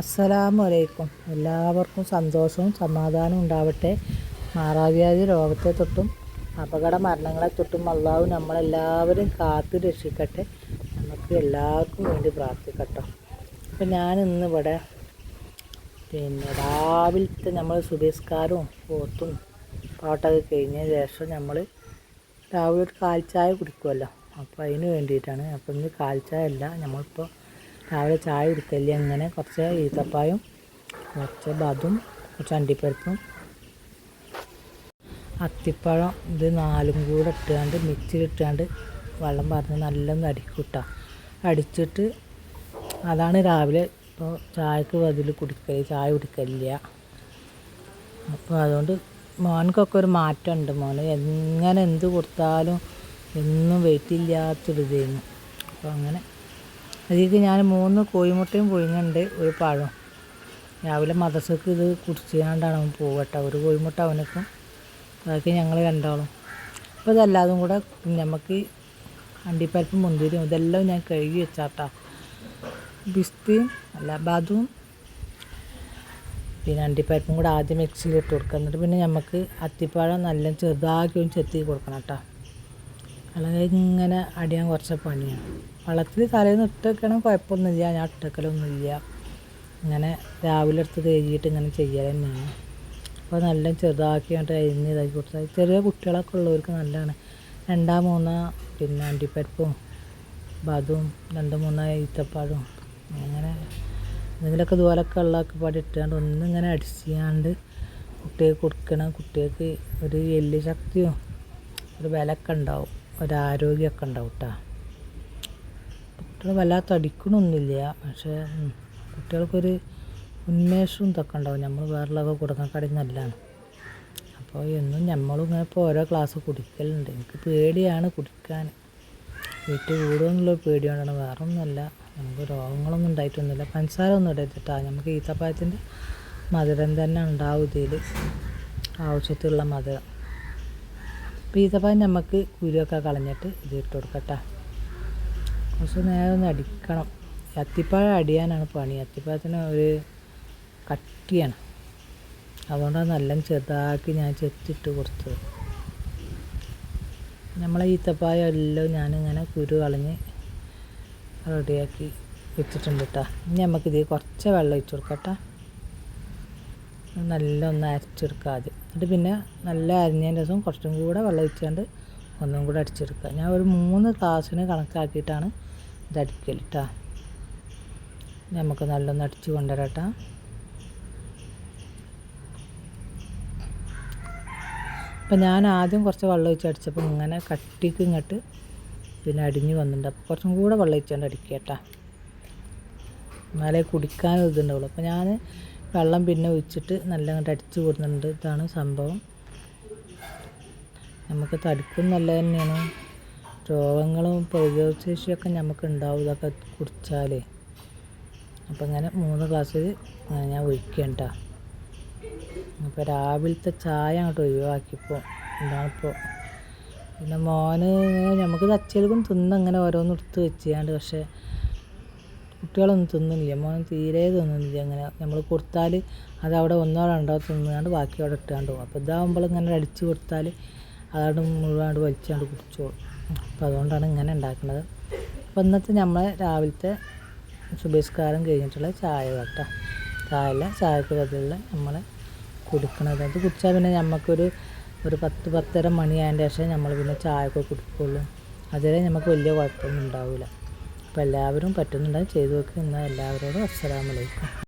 അസ്സലാമലൈക്കും. എല്ലാവർക്കും സന്തോഷവും സമാധാനവും ഉണ്ടാവട്ടെ. മാറാവ്യാധി രോഗത്തെ തൊട്ടും അപകട മരണങ്ങളെ തൊട്ടും അള്ളാഹു നമ്മളെല്ലാവരും കാത്തു രക്ഷിക്കട്ടെ. നമുക്ക് എല്ലാവർക്കും വേണ്ടി പ്രാർത്ഥിക്കട്ടോ. അപ്പം ഞാൻ ഇന്നിവിടെ പിന്നെ രാവിലത്തെ നമ്മൾ സുബേസ്കാരവും പോത്തും പാട്ടൊക്കെ കഴിഞ്ഞ ശേഷം നമ്മൾ രാവിലെ ഒരു കാൽച്ചായ കുടിക്കുമല്ലോ അപ്പോൾ അതിന് വേണ്ടിയിട്ടാണ്. അപ്പം ഇന്ന് കാൽച്ചായ അല്ല. നമ്മളിപ്പോൾ രാവിലെ ചായ കുടിക്കല്ല അങ്ങനെ കുറച്ച് ഈത്തപ്പായും കുറച്ച് ബാദും കുറച്ച് അണ്ടിപ്പരിപ്പും. അത്തിപ്പഴം ഇത് നാലും കൂടെ ഇട്ടാണ്ട് മിക്സിയിലിട്ടാണ്ട് വെള്ളം പറഞ്ഞ് നല്ലൊന്ന് അടിക്കൂട്ട. അടിച്ചിട്ട് അതാണ് രാവിലെ ഇപ്പോൾ ചായക്ക് ബതിൽ കുടിക്കൽ ചായ കുടിക്കലില്ല. അപ്പോൾ അതുകൊണ്ട് മോനക്കൊക്കെ ഒരു മാറ്റമുണ്ട് മോന്. എങ്ങനെ എന്ത് കൊടുത്താലും എന്നും വെയിറ്റ് ഇല്ലാത്തൊരു ഇതായിരുന്നു അപ്പോൾ അങ്ങനെ അതിലേക്ക് ഞാൻ മൂന്ന് കോഴിമുട്ടയും പുഴുങ്ങുന്നുണ്ട് ഒരു പഴം. രാവിലെ മദർസക്ക് ഇത് കുടിച്ചുകൊണ്ടാണ് അവൻ പോകട്ടെ ഒരു കോഴിമുട്ട അവനക്കും അതൊക്കെ ഞങ്ങൾ രണ്ടാളും അപ്പോൾ ഇതല്ലാതും കൂടെ നമുക്ക് അണ്ടിപ്പരിപ്പും മുന്തിരിയും ഇതെല്ലാം ഞാൻ കഴുകി വെച്ചാട്ടാ. ബിസ്തിയും അല്ല ബതും പിന്നെ അണ്ടിപ്പരിപ്പും കൂടെ ആദ്യം മിക്സിയിൽ ഇട്ട് കൊടുക്കുക. എന്നിട്ട് പിന്നെ നമുക്ക് അത്തിപ്പഴം നല്ല ചെറുതാക്കി ഒന്ന് ചെത്തി കൊടുക്കണം കേട്ടോ അല്ലെങ്കിൽ ഇങ്ങനെ അടിയാൻ കുറച്ച് പണിയാണ് വെള്ളത്തിൽ തലേന്ന് ഇട്ടേക്കണം കുഴപ്പമൊന്നുമില്ല ഞാൻ ഇട്ടേക്കലൊന്നുമില്ല. ഇങ്ങനെ രാവിലെ എടുത്ത് കഴുകിയിട്ട് ഇങ്ങനെ ചെയ്യൽ തന്നെയാണ്. അപ്പോൾ നല്ല ചെറുതാക്കി കണ്ടിട്ട് അരിഞ്ഞ് ഇതാക്കി കൊടുത്താൽ ചെറിയ കുട്ടികളൊക്കെ ഉള്ളവർക്ക് നല്ലതാണ്. രണ്ടാ മൂന്നാ പിന്നെ അണ്ടിപ്പരിപ്പും ബതും രണ്ട് മൂന്നാ ഈത്തപ്പാടും അങ്ങനെ എന്തെങ്കിലുമൊക്കെ ഇതുപോലൊക്കെ ഉള്ളതൊക്കെ പാടി ഇങ്ങനെ ഒന്നിങ്ങനെ ചെയ്യാണ്ട് കുട്ടികൾക്ക് കൊടുക്കണം. കുട്ടികൾക്ക് ഒരു എല്ല് ശക്തിയും ഒരു വിലക്കെ ഉണ്ടാവും. ഒരു ആരോഗ്യമൊക്കെ ഉണ്ടാവും കേട്ടോ കുട്ടികൾ വല്ലാത്ത അടിക്കണമൊന്നുമില്ല പക്ഷേ കുട്ടികൾക്കൊരു ഉന്മേഷവും ഇതൊക്കെ ഉണ്ടാവും. നമ്മൾ വേറെയുള്ളതൊക്കെ കൊടുക്കാൻ നല്ലതാണ്. അപ്പോൾ എന്നും നമ്മളും ഇപ്പോൾ ഓരോ ക്ലാസ് കുടിക്കലുണ്ട്. എനിക്ക് പേടിയാണ് കുടിക്കാൻ. വീട്ടിൽ കൂടുമെന്നുള്ള പേടിയാണ് വേറെ നമുക്ക് രോഗങ്ങളൊന്നും ഉണ്ടായിട്ടൊന്നുമില്ല. പഞ്ചസാര ഒന്നും ഇടരുതിട്ടാ. നമുക്ക് ഈത്തപ്പഴത്തിന്റെ മധുരം തന്നെ ഉണ്ടാവും ഇതിൽ ആവശ്യത്തിലുള്ള മധുരം. അപ്പോൾ ഈത്തപ്പഴം നമുക്ക് കുരുവൊക്കെ കളഞ്ഞിട്ട് ഇതിട്ട് കൊടുക്കട്ടെ. കുറച്ച് നേരം ഒന്ന് അടിക്കണം. അത്തിപ്പഴം അടിയാനാണ് പണി. അത്തിപ്പഴത്തിന് ഒരു കട്ടിയാണ്. അതുകൊണ്ടാണ് നല്ല ചെറുതാക്കി ഞാൻ ചെത്തിട്ട് കൊടുത്തത്. നമ്മളെ ഈത്തപ്പായം എല്ലാം ഞാനിങ്ങനെ കുരു കളഞ്ഞ് റെഡിയാക്കി വെച്ചിട്ടുണ്ട് കേട്ടോ ഇനി നമുക്കിത് കുറച്ച് വെള്ളം ഒഴിച്ചു കൊടുക്കട്ടെ നല്ല ഒന്ന് അരച്ചെടുക്കുക ആദ്യം. എന്നിട്ട് പിന്നെ നല്ല അരിഞ്ഞതിന്റെ ദിവസം കുറച്ചും കൂടെ വെള്ളം ഒഴിച്ചുകൊണ്ട് ഒന്നും കൂടെ അടിച്ചെടുക്കുക. ഞാൻ ഒരു മൂന്ന് ക്ലാസ്സിന് കണക്കാക്കിയിട്ടാണ് ഇത് അടിക്കൽ കേട്ടോ നമുക്ക് നല്ലൊന്ന് അടിച്ചു കൊണ്ടുവരാട്ടാ. അപ്പം ഞാൻ ആദ്യം കുറച്ച് വെള്ളം ഒഴിച്ച് അടിച്ചപ്പോൾ ഇങ്ങനെ കട്ടിക്ക് ഇങ്ങോട്ട് പിന്നെ അടിഞ്ഞു വന്നിട്ടുണ്ട്. അപ്പോൾ കുറച്ചും കൂടെ വെള്ളം ഒഴിച്ചുകൊണ്ട് അടിക്കുക എന്നാലേ കുടിക്കാൻ ഇതുണ്ടാവുള്ളൂ. അപ്പോൾ ഞാൻ വെള്ളം പിന്നെ ഒഴിച്ചിട്ട് നല്ല അങ്ങോട്ട് അടിച്ചു കൊടുക്കുന്നുണ്ട് ഇതാണ് സംഭവം. നമുക്ക് തടിക്കും നല്ല തന്നെയാണ്. രോഗങ്ങളും പ്രതിരോധശേഷിയൊക്കെ നമുക്ക് ഉണ്ടാവും ഇതൊക്കെ കുടിച്ചാൽ അപ്പം ഇങ്ങനെ മൂന്ന് ഗ്ലാസ് ഞാൻ ഒഴിക്കണ്ട അപ്പോൾ രാവിലത്തെ ചായ അങ്ങോട്ട് ഒഴിവാക്കിയപ്പോൾ എന്താണിപ്പോൾ പിന്നെ മോന് നമുക്ക് തച്ചെടുക്കും തിന്ന് അങ്ങനെ ഓരോന്ന് എടുത്ത് വെച്ചാണ്ട് പക്ഷേ കുട്ടികളൊന്നും തിന്നില്ല. മോൻ തീരെ തിന്നുന്നില്ല അങ്ങനെ നമ്മൾ കൊടുത്താൽ അത് അവിടെ ഒന്നോ രണ്ടോ തിന്നാണ്ട് ബാക്കി അവിടെ ഇട്ടാണ്ട് പോകും. അപ്പോൾ ഇതാകുമ്പോൾ ഇങ്ങനെ അടിച്ച് കൊടുത്താൽ അതവിടെ മുഴുവൻ വലിച്ചാണ്ട് കുടിച്ചോളും. അപ്പോൾ അതുകൊണ്ടാണ് ഇങ്ങനെ ഉണ്ടാക്കുന്നത്. അപ്പോൾ ഇന്നത്തെ നമ്മൾ രാവിലത്തെ സുബേസ്കാരം കഴിഞ്ഞിട്ടുള്ള ചായ കേട്ടോ. ചായല്ല ചായക്ക് പതിലുള്ള നമ്മൾ കുടിക്കണത്. അത് കുടിച്ചാൽ പിന്നെ നമുക്കൊരു ഒരു പത്ത് പത്തര മണിയായതിന്റെ ശേഷം നമ്മൾ പിന്നെ ചായയൊക്കെ കുടിക്കുള്ളൂ. അതുവരെ നമുക്ക് വലിയ കുഴപ്പമൊന്നും ഉണ്ടാവില്ല അപ്പോൾ എല്ലാവരും പറ്റുന്നുണ്ടെങ്കിൽ ചെയ്തു വെക്കുക എന്നാൽ എല്ലാവരോടും അസ്സലാമലൈക്കും